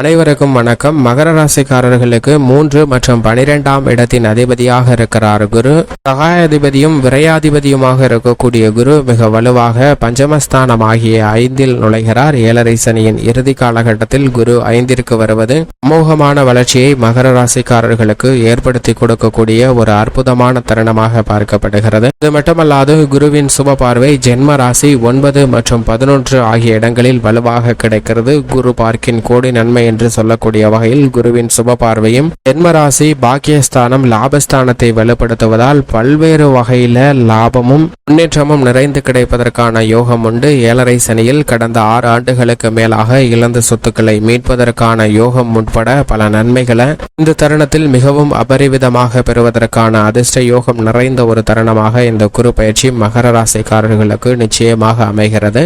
அனைவருக்கும் வணக்கம். மகர ராசிக்காரர்களுக்கு மூன்று மற்றும் பனிரெண்டாம் இடத்தின் அதிபதியாக இருக்கிறார் குரு. சகாயாதிபதியும் விரையாதிபதியுமாக இருக்கக்கூடிய குரு மிக வலுவாக பஞ்சமஸ்தானம் ஆகிய ஐந்தில் நுழைகிறார். ஏழரை சனியின் இறுதி காலகட்டத்தில் குரு ஐந்திற்கு வருவது அமோகமான வளர்ச்சியை மகர ராசிக்காரர்களுக்கு ஏற்படுத்தி கொடுக்கக்கூடிய ஒரு அற்புதமான தருணமாக பார்க்கப்படுகிறது. இது மட்டுமல்லாது குருவின் சுப பார்வை ஜென்ம ராசி ஒன்பது மற்றும் பதினொன்று ஆகிய இடங்களில் வலுவாக கிடைக்கிறது. குரு பார்க்கின் கோடி நன்மை என்று சொல்லக்கூடிய வகையில் குருவின் சுப பார்வையும் ஜென்மராசி பாக்கியஸ்தானம் லாபஸ்தானத்தை வலுப்படுத்துவதால் பல்வேறு வகையில லாபமும் முன்னேற்றமும் நிறைந்து கிடைப்பதற்கான யோகம் உண்டு. ஏழரை சனியில் கடந்த ஆறு ஆண்டுகளுக்கு மேலாக இழந்த சொத்துக்களை மீட்பதற்கான யோகம் உட்பட பல நன்மைகளை இந்த தருணத்தில் மிகவும் அபரிவிதமாக பெறுவதற்கான அதிர்ஷ்ட யோகம் நிறைந்த ஒரு தருணமாக இந்த குரு பயிற்சி மகர ராசிக்காரர்களுக்கு நிச்சயமாக அமைகிறது.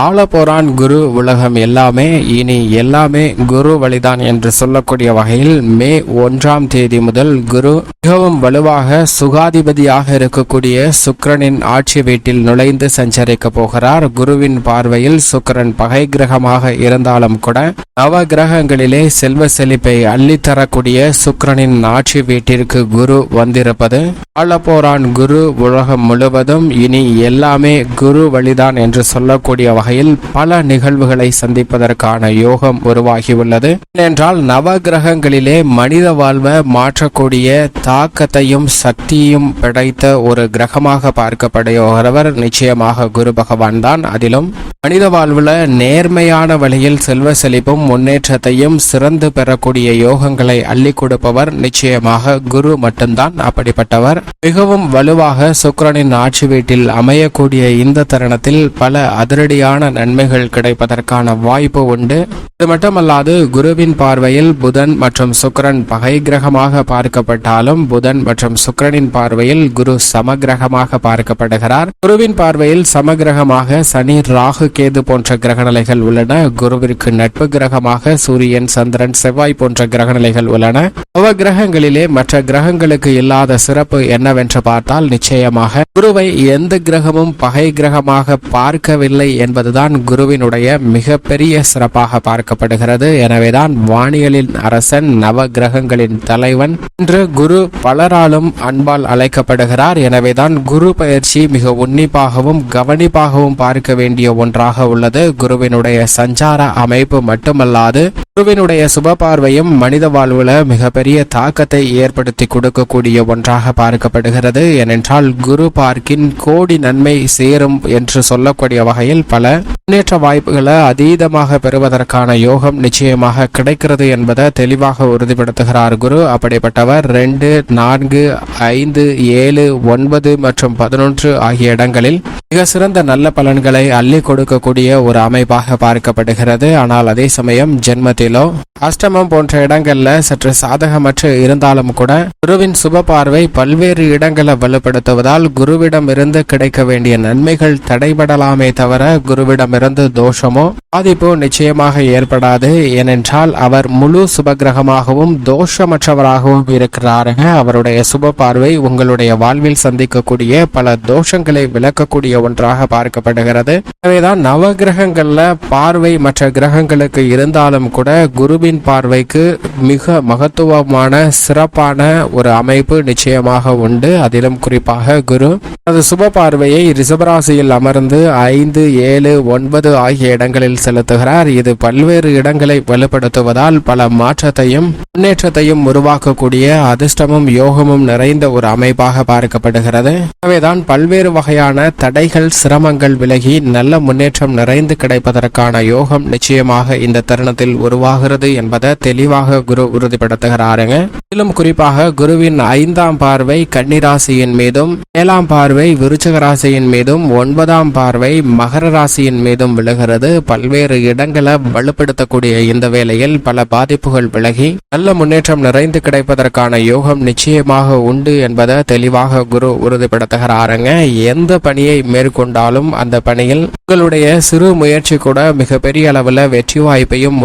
ஆளப்போரான் குரு உலகம் எல்லாமே. இனி எல்லாமே குரு வழிதான் என்று சொல்லக்கூடிய வகையில் மே ஒன்றாம் தேதி முதல் குரு மிகவும் வலுவாக சுகாதிபதியாக இருக்கக்கூடிய சுக்கிரனின் ஆட்சி வீட்டில் நுழைந்து சஞ்சரிக்க போகிறார். குருவின் பார்வையில் சுக்கிரன் பகை கிரகமாக இருந்தாலும் கூட நவ கிரகங்களிலே செல்வ செழிப்பை அள்ளித்தரக்கூடிய சுக்கிரனின் ஆட்சி வீட்டிற்கு குரு வந்திருப்பது ஆளப்போரான் குரு உலகம் முழுவதும். இனி எல்லாமே குரு வழிதான் என்று சொல்லக்கூடிய வகையில் பல நிகழ்வுகளை சந்திப்பதற்கான யோகம் உருவாகியுள்ளது. ஏனென்றால் நவ கிரகங்களிலே மனித வாழ்வை மாற்றக்கூடிய தாக்கத்தையும் சக்தியும் படைத்த ஒரு கிரகமாக பார்க்கப்படுகிறவர் நிச்சயமாக குரு பகவான் தான். அதிலும் மனித வாழ்வுல நேர்மையான வழியில் செல்வ செழிப்பும் முன்னேற்றத்தையும் சிறந்து பெறக்கூடிய யோகங்களை அள்ளி கொடுப்பவர் நிச்சயமாக குரு மட்டும்தான். அப்படிப்பட்டவர் மிகவும் வலுவாக சுக்கிரனின் ஆட்சி வீட்டில் அமையக்கூடிய இந்த தருணத்தில் பல அதிரடியான அதிகமான நன்மைகள் கிடைப்பதற்கான வாய்ப்பு உண்டு. அது மட்டுமல்லாது குருவின் பார்வையில் புதன் மற்றும் சுக்கரன் பகை கிரகமாக பார்க்கப்பட்டாலும் புதன் மற்றும் சுக்கரனின் பார்வையில் குரு சமகிரகமாக பார்க்கப்படுகிறார். குருவின் பார்வையில் சமகிரகமாக சனி ராகு கேது போன்ற கிரகநிலைகள் உள்ளன. குருவிற்கு நட்பு கிரகமாக சூரியன் சந்திரன் செவ்வாய் போன்ற கிரகநிலைகள் உள்ளன. நவ கிரகங்களிலே மற்ற கிரகங்களுக்கு இல்லாத சிறப்பு என்னவென்று பார்த்தால் நிச்சயமாக குருவை எந்த கிரகமும் பகை கிரகமாக பார்க்கவில்லை என்பது அதுதான் குருவினுடைய மிகப்பெரிய சிறப்பாக பார்க்கப்படுகிறது. எனவேதான் வானியலின் அரசன் நவ கிரகங்களின் தலைவன் என்று குரு பலராலும் அன்பால் அழைக்கப்படுகிறார். எனவேதான் குரு பயிற்சி மிக உன்னிப்பாகவும் கவனிப்பாகவும் பார்க்க வேண்டிய ஒன்றாக உள்ளது. குருவினுடைய சஞ்சார அமைப்பு மட்டுமல்லாது குருவினுடைய சுப பார்வையும் மனித வாழ்வுல மிகப்பெரிய தாக்கத்தை ஏற்படுத்தி கொடுக்கக்கூடிய ஒன்றாக பார்க்கப்படுகிறது. ஏனென்றால் குரு பார்க்கின் கோடி நன்மை சேரும் என்று சொல்லக்கூடிய வகையில் பல முன்னேற்ற வாய்ப்புகளை அதீதமாக பெறுவதற்கான யோகம் நிச்சயமாக கிடைக்கிறது என்பதை தெளிவாக உறுதிப்படுத்துகிறார் குரு. அப்படிப்பட்டவர் ரெண்டு நான்கு ஐந்து ஏழு ஒன்பது மற்றும் பதினொன்று ஆகிய இடங்களில் மிக சிறந்த நல்ல பலன்களை அள்ளி கொடுக்கக்கூடிய ஒரு அமைப்பாக பார்க்கப்படுகிறது. ஆனால் அதே சமயம் ஜென்மத்தில் பகுதியிலோ அஷ்டமம் போன்ற இடங்கள்ல சற்று சாதகமற்று இருந்தாலும் கூட குருவின் சுப பார்வை பல்வேறு இடங்களை வலுப்படுத்துவதால் குருவிடம் இருந்து கிடைக்க வேண்டிய நன்மைகள் தடைபடலாமே தவிர குருவிடமிருந்து தோஷமோ பாதிப்போ நிச்சயமாக ஏற்படாது. ஏனென்றால் அவர் முழு சுபகிரகமாகவும் தோஷமற்றவராகவும் இருக்கிறாருங்க அவருடைய சுப பார்வை உங்களுடைய வாழ்வில் சந்திக்கக்கூடிய பல தோஷங்களை விளக்கக்கூடிய ஒன்றாக பார்க்கப்படுகிறது. எனவேதான் நவ கிரகங்கள்ல பார்வை மற்ற கிரகங்களுக்கு இருந்தாலும் கூட குருவின் பார்வைக்கு மிக மகத்துவமான சிறப்பான ஒரு அமைப்பு நிச்சயமாக உண்டு. அதிலும் குறிப்பாக குரு அது சுப பார்வையை ரிஷபராசியில் அமர்ந்து ஐந்து ஏழு ஒன்பது ஆகிய இடங்களில் செலுத்துகிறார். இது பல்வேறு இடங்களை வலுப்படுத்துவதால் பல மாற்றத்தையும் முன்னேற்றத்தையும் உருவாக்கக்கூடிய அதிர்ஷ்டமும் யோகமும் நிறைந்த ஒரு அமைப்பாக பார்க்கப்படுகிறது. எனவேதான் பல்வேறு வகையான தடைகள் சிரமங்கள் விலகி நல்ல முன்னேற்றம் நிறைந்து கிடைப்பதற்கான யோகம் நிச்சயமாக இந்த தருணத்தில் உருவாகிறது என்பதை தெளிவாக குரு உறுதிப்படுத்துகிறாருங்க. மேலும் குறிப்பாக குருவின் ஐந்தாம் பார்வை கன்னிராசியின் மீதும் ஏழாம் பார்வை விருச்சக ராசியின் மீதும் ஒன்பதாம் பார்வை மகர ராசியின் மீதும் விழுகிறது. பல்வேறு இடங்களை வலுப்படுத்தக்கூடிய இந்த வேளையில் பல பாதிப்புகள் விலகி நல்ல முன்னேற்றம் நிறைந்து கிடைப்பதற்கான யோகம் நிச்சயமாக உண்டு என்பதை தெளிவாக குரு உறுதிப்படுத்துகிறாருங்க. எந்த பணியை மேற்கொண்டாலும் அந்த பணியில் உங்களுடைய சிறு முயற்சி கூட மிகப்பெரிய அளவில் வெற்றி வாய்ப்பையும்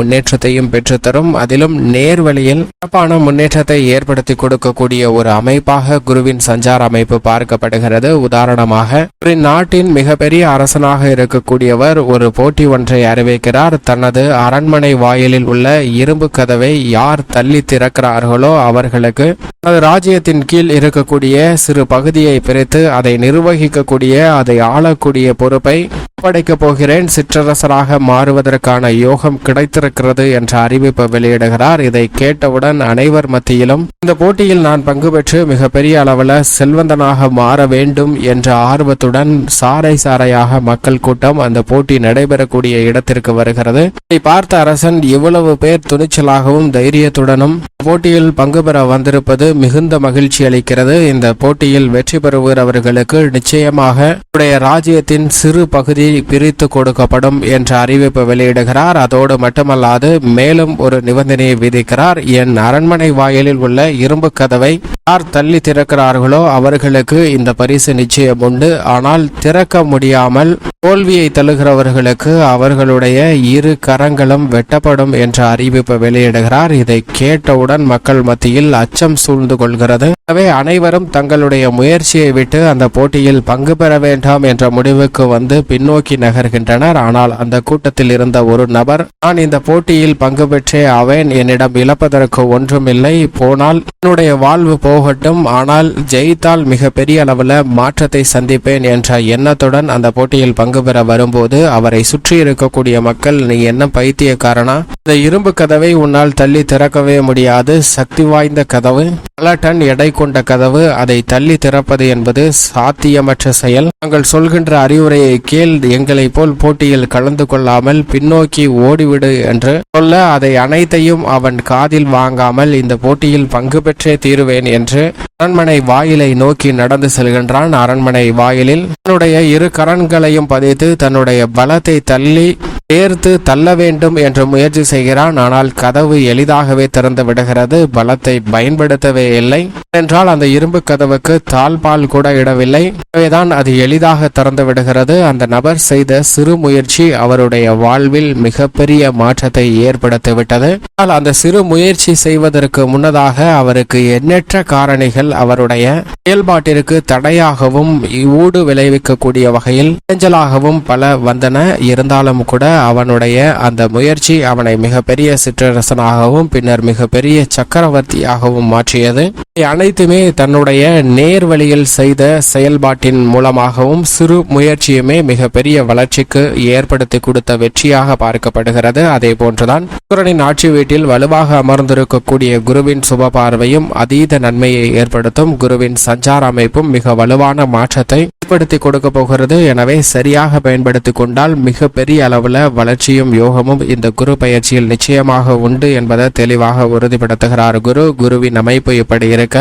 முன்னேற்றத்தையும் பெற்றுத்தரும். அதிலும் நேர்வழியில் சிறப்பான முன்னேற்றத்தை ஏற்படுத்தி கொடுக்கக்கூடிய ஒரு அமைப்பாக குருவின் சஞ்சார அமைப்பு பார்க்கப்படுகிறது. உதாரணமாக ஒரு நாட்டின் மிகப்பெரிய அரசனாக இருக்கக்கூடியவர் ஒரு போட்டி ஒன்றை அறிவிக்கிறார். தனது அரண்மனை வாயிலில் உள்ள இரும்பு கதவை யார் தள்ளி திறக்கிறார்களோ அவர்களுக்கு தனது ராஜ்யத்தின் கீழ் இருக்கக்கூடிய சிறு பகுதியை பிரித்து அதை நிர்வகிக்கக்கூடிய அதை ஆளக்கூடிய பொறுப்பை ஒப்படைக்கப் போகிறேன். சிற்றரசராக மாறுவதற்கான யோகம் கிடைத்திருக்கிறது என்ற அறிவிப்பு வெளியிடுகிறார். இதை கேட்டவுடன் அனைவர் மத்தியிலும் இந்த போட்டியில் நான் பங்கு பெற்று மிகப்பெரிய அளவில் செல்வந்தனாக மாற வேண்டும் என்ற ஆர்வத்துடன் சாறை சாறையாக மக்கள் கூட்டம் அந்த போட்டி நடைபெறக்கூடிய இடத்திற்கு வருகிறது. இதை பார்த்த அரசன் இவ்வளவு பேர் துணிச்சலாகவும் தைரியத்துடனும் போட்டியில் பங்கு பெற வந்திருப்பது மிகுந்த மகிழ்ச்சி அளிக்கிறது. இந்த போட்டியில் வெற்றி பெறுகிறவர்களுக்கு நிச்சயமாக உடைய ராஜ்யத்தின் சிறு பகுதி பிரித்து கொடுக்கப்படும் என்ற அறிவிப்பு வெளியிடுகிறார். அதோடு மட்டுமல்லாது மேலும் ஒரு நிபந்தனையை விதிக்கிறார். என் அரண்மனை வாயிலில் உள்ள இரும்பு கதவை யார் தள்ளி திறக்கிறார்களோ அவர்களுக்கு இந்த பரிசு நிச்சயம் உண்டு. ஆனால் திறக்க முடியாமல் தோல்வியை தழுகிறவர்களுக்கு அவர்களுடைய இரு கரங்களும் வெட்டப்படும் என்ற அறிவிப்பு வெளியிடுகிறார். இதை கேட்டவுடன் மக்கள் மத்தியில் அச்சம் சூழ்ந்து கொள்கிறது. எனவே அனைவரும் தங்களுடைய முயற்சியை விட்டு அந்த போட்டியில் பங்கு பெற வேண்டாம் என்ற முடிவுக்கு வந்து பின்னோக்கி நகர்கின்றனர். ஆனால் அந்த கூட்டத்தில் இருந்த ஒரு நபர் நான் இந்த போட்டியில் பங்கு பெற்றே ஆவேன். என்னிடம் இழப்பதற்கு ஒன்றுமில்லை. போனால் என்னுடைய வாழ்வு போகட்டும். ஆனால் ஜெயித்தால் மிக பெரிய அளவில் மாற்றத்தை சந்திப்பேன் என்ற எண்ணத்துடன் அந்த போட்டியில் பங்கு பெற வரும்போது அவரை சுற்றி இருக்கக்கூடிய மக்கள் நீ என்ன பைத்தியக்காரனா? இந்த இரும்பு கதவை உன்னால் தள்ளி திறக்கவே முடியாது. சக்தி வாய்ந்த கதவு. பல டன் எடை கொண்ட கதவு அதை தள்ளி திறப்பது என்பது சாத்தியமற்ற செயல். நாங்கள் சொல்கின்ற அறிவுரையை கேள் எங்களை போல் போட்டியில் கலந்து கொள்ளாமல் பின்னோக்கி ஓடிவிடு என்று சொல்ல அதை அனைத்தையும் அவன் காதில் வாங்காமல் இந்த போட்டியில் பங்கு பெற்றே தீருவேன் என்று அரண்மனை வாயிலை நோக்கி நடந்து செல்கின்றான். அரண்மனை வாயிலில் தன்னுடைய இரு கரன்களையும் பதித்து தன்னுடைய பலத்தை தள்ளி சேர்த்து தள்ள வேண்டும் என்று முயற்சி செய்கிறான். ஆனால் கதவு எளிதாகவே திறந்து விடுகிறது. பலத்தை பயன்படுத்தவே இல்லை. என்றால் அந்த இரும்பு கதவுக்கு தாழ்பால் கூட இடவில்லை. எனவேதான் அது எளிதாக திறந்து விடுகிறது. அந்த நபர் செய்த சிறு முயற்சி அவருடைய வாழ்வில் மிகப்பெரிய மாற்றத்தை ஏற்படுத்திவிட்டது. ஆனால் அந்த சிறு முயற்சி செய்வதற்கு முன்னதாக அவருக்கு எண்ணற்ற காரணிகள் அவருடைய செயல்பாட்டிற்கு தடையாகவும் ஊடு விளைவிக்கக்கூடிய வகையில் இடைஞ்சலாகவும் பல வந்தன. இருந்தாலும் கூட அவனுடைய அந்த முயற்சி அவனை மிகப்பெரிய சிற்றரசனாகவும் பின்னர் மிகப்பெரிய சக்கரவர்த்தியாகவும் மாற்றியது. அனைத்துமே தன்னுடைய நேர்வழியில் செய்த செயல்பாட்டின் மூலமாகவும் சிறு முயற்சியுமே மிகப்பெரிய வளர்ச்சிக்கு ஏற்படுத்தி கொடுத்த வெற்றியாக பார்க்கப்படுகிறது. அதே போன்றுதான் சுக்கரனின் ஆட்சி வீட்டில் வலுவாக அமர்ந்திருக்கக்கூடிய குருவின் சுப பார்வையும் அதீத நன்மையை ஏற்படுத்தும் குருவின் சஞ்சார அமைப்பும் மிக வலுவான மாற்றத்தை ஏற்படுத்தி கொடுக்க போகிறது. எனவே சரியாக பயன்படுத்தி கொண்டால் மிக பெரிய அளவுல வளர்ச்சியும் யோகமும் இந்த குரு பயிற்சியில் நிச்சயமாக உண்டு என்பதை தெளிவாக உறுதிப்படுத்துகிறார் குரு. குருவின் அமைப்பு இப்படி இருக்க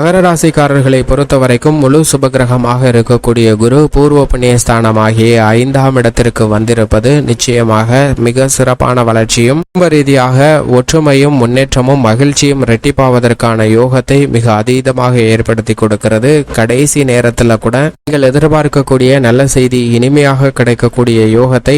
மகர ராசிக்காரர்களை பொறுத்த வரைக்கும் முழு சுபகிரகமாக இருக்கக்கூடிய குரு பூர்வ புண்ணியஸ்தானமாகிய ஐந்தாம் இடத்திற்கு வந்திருப்பது நிச்சயமாக மிக சிறப்பான வளர்ச்சியும் குடும்ப ரீதியாக ஒற்றுமையும் முன்னேற்றமும் மகிழ்ச்சியும் இரட்டிப்பாவதற்கான யோகத்தை மிக அதீதமாக ஏற்படுத்தி கொடுக்கிறது. கடைசி நேரத்தில் கூட நீங்கள் எதிர்பார்க்கக்கூடிய நல்ல செய்தி இனிமையாக கிடைக்கக்கூடிய யோகத்தை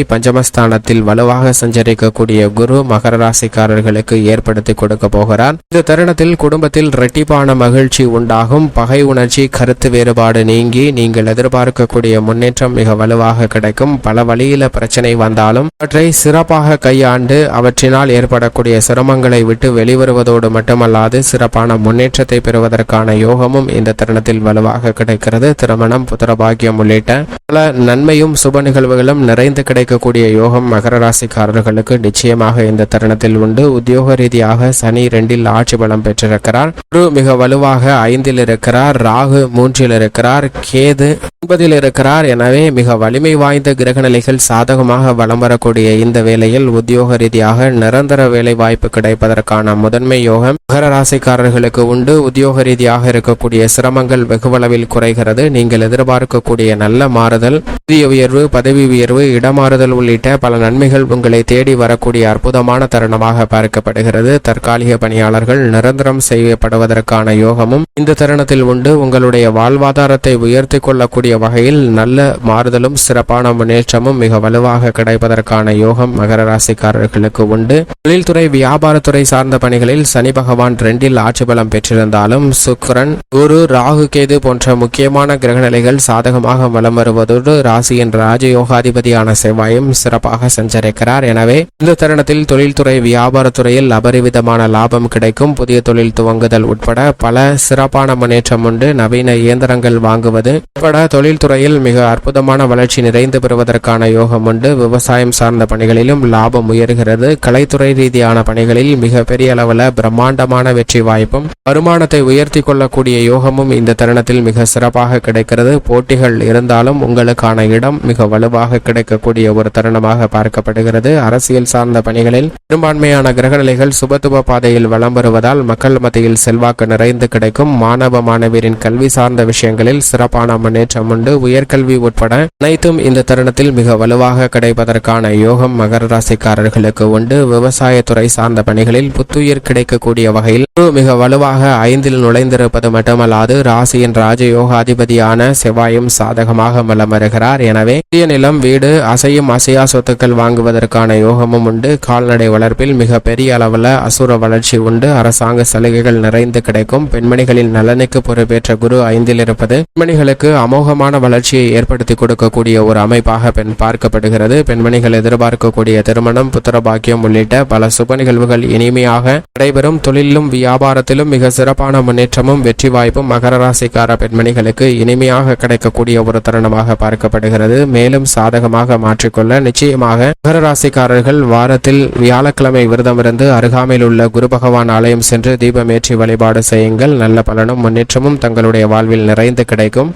ஸ்தானத்தில் வலுவாக சஞ்சரிக்கக்கூடிய குரு மகர ராசிக்காரர்களுக்கு ஏற்படுத்தி கொடுக்க போகிறார். இந்த தருணத்தில் குடும்பத்தில் இரட்டிப்பான மகிழ்ச்சி உண்டாகும். பகை உணர்ச்சி கருத்து வேறுபாடு நீங்கி நீங்கள் எதிர்பார்க்கக்கூடிய முன்னேற்றம் மிக வலுவாக கிடைக்கும். பல வழியில பிரச்சனை வந்தாலும் அவற்றை சிறப்பாக கையாண்டு அவற்றினால் ஏற்படக்கூடிய சிரமங்களை விட்டு வெளிவருவதோடு மட்டுமல்லாது சிறப்பான முன்னேற்றத்தை பெறுவதற்கான யோகமும் இந்த தருணத்தில் வலுவாக கிடைக்கிறது. திருமணம் புத்திரபாகியம் உள்ளிட்ட பல நன்மையும் சுப நிகழ்வுகளும் நிறைந்து கிடைக்கக்கூடிய யோகம் மகர ராசிக்காரர்களுக்கு நிச்சயமாக இந்த தருணத்தில் உண்டு. உத்தியோக ரீதியாக சனி ரெண்டில் ஆட்சி பலம் பெற்றிருக்கிறார். குரு மிக வலுவாக ஐந்தில் இருக்கிறார். ராகு மூன்றில் இருக்கிறார். கேது ஒன்பதில் இருக்கிறார். எனவே மிக வலிமை வாய்ந்த கிரக நிலைகள் சாதகமாக வலம் வரக்கூடிய இந்த வேளையில் உத்தியோக ரீதியாக நிரந்தர வேலை வாய்ப்பு கிடைப்பதற்கான முதன்மை யோகம் மகர ராசிக்காரர்களுக்கு உண்டு. உத்தியோக ரீதியாக இருக்கக்கூடிய சிரமங்கள் வெகுவளவில் குறைகிறது. நீங்கள் எதிர்பார்க்கக்கூடிய நல்ல மாறுதல் புதிய உயர்வு பதவி உயர்வு இடமாறுதல் உள்ளிட்ட பல நன்மைகள் உங்களை தேடி வரக்கூடிய அற்புதமான தருணமாக பார்க்கப்படுகிறது. தற்காலிக பணியாளர்கள் நிரந்தரம் செய்யப்படுவதற்கான யோகமும் இந்த தருணத்தில் உண்டு. உங்களுடைய வாழ்வாதாரத்தை உயர்த்தி கொள்ளக்கூடிய வகையில் நல்ல மாறுதலும் சிறப்பான முன்னேற்றமும் மிக வலுவாக கிடைப்பதற்கான யோகம் மகர ராசிக்காரர்களுக்கு உண்டு. தொழில்துறை வியாபாரத்துறை சார்ந்த பணிகளில் சனி பகவான் ரெண்டில் ஆட்சி பலம் பெற்றிருந்தாலும் சுக்ரன் குரு ராகு கேது போன்ற முக்கியமான கிரகநிலைகள் சாதகமாக வலம் வருவதோடு ராசியின் ராஜயோகாதிபதியான செவ்வாயும் சிறப்பாக சஞ்சரிக்கிறார். எனவே இந்த தருணத்தில் தொழில்துறை வியாபாரத்துறையில் அபரிவிதமான லாபம் கிடைக்கும். புதிய தொழில் துவங்குதல் உட்பட பல சிறப்பான முன்னேற்றம் உண்டு. நவீன இயந்திரங்கள் வாங்குவது உட்பட தொழில்துறையில் மிக அற்புதமான வளர்ச்சி நிறைந்து பெறுவதற்கான யோகம் உண்டு. விவசாயம் சார்ந்த பணிகளிலும் லாபம் உயர்கிறது. கலைத்துறை ரீதியான பணிகளில் மிக பெரிய அளவில் பிரம்மாண்டமான வெற்றி வாய்ப்பும் வருமானத்தை உயர்த்தி கொள்ளக்கூடிய யோகமும் இந்த தருணத்தில் மிக சிறப்பாக கிடைக்கிறது. போட்டிகள் இருந்தாலும் உங்களுக்கான இடம் மிக வலுவாக கிடைக்கக்கூடிய ஒரு தருணமாக பார்க்கப்படுகிறது. அரசியல் சார்ந்த பணிகளில் பெரும்பான்மையான கிரகநிலைகள் சுபத்துவ பாதையில் வலம் வருவதால் மக்கள் மத்தியில் செல்வாக்கு நிறைந்து கிடைக்கும். மாணவ மாணவியரின் கல்வி சார்ந்த விஷயங்களில் சிறப்பான முன்னேற்றம் உண்டு. உயர்கல்வி உட்பட அனைத்தும் இந்த தருணத்தில் மிக வலுவாக கிடைப்பதற்கான யோகம் மகர ராசிக்காரர்களுக்கு உண்டு. விவசாயத்துறை சார்ந்த பணிகளில் புத்துயிர் கிடைக்கக்கூடிய வகையில் மிக வலுவாக ஐந்தில் நுழைந்திருப்பது மட்டுமல்லாது ராசியின் ராஜயோகாதிபதியான செவ்வாயும் சாதகமாக வலம் வருகிறார் எனவே புதிய நிலம் வீடு அசையும் அசையா சொத்துக்கள் வாங்குவதற்கான யோகமும் உண்டு. கால்நடை வளர்ப்பில் மிக பெரிய அளவில் அசுர வளர்ச்சி உண்டு. அரசாங்க சலுகைகள் நிறைந்து கிடைக்கும். பெண்மணிகளின் நலனுக்கு பொறுப்பேற்ற குரு ஐந்தில் இருப்பது பெண்மணிகளுக்கு அமோகமான வளர்ச்சியை ஏற்படுத்தி கொடுக்கக்கூடிய ஒரு அமைப்பாக பெண் பார்க்கப்படுகிறது. பெண்மணிகள் எதிர்பார்க்கக்கூடிய திருமணம் புத்திர பாக்கியம் உள்ளிட்ட பல சுப நிகழ்வுகள் இனிமையாக நடைபெறும். தொழிலும் வியாபாரத்திலும் மிக சிறப்பான முன்னேற்றமும் வெற்றி வாய்ப்பும் மகர ராசிக்கார பெண்மணிகளுக்கு இனிமையாக கிடைக்கக்கூடிய ஒரு தருணமாக பார்க்கப்படுகிறது. மேலும் சாதகமாக மாற்றிக்கொள்ள நிச்சயமாக மகர ராசிக்காரர்கள் வாரத்தில் வியாழக்கிழமை விரதமிருந்து அருகாமையில் உள்ள குரு பகவான் ஆலயம் சென்று தீபமேற்றி வழிபாடு செய்யுங்கள். நல்ல பலனும் முன்னேற்றமும் தங்களுடைய வாழ்வில் நிறைந்து கிடைக்கும்.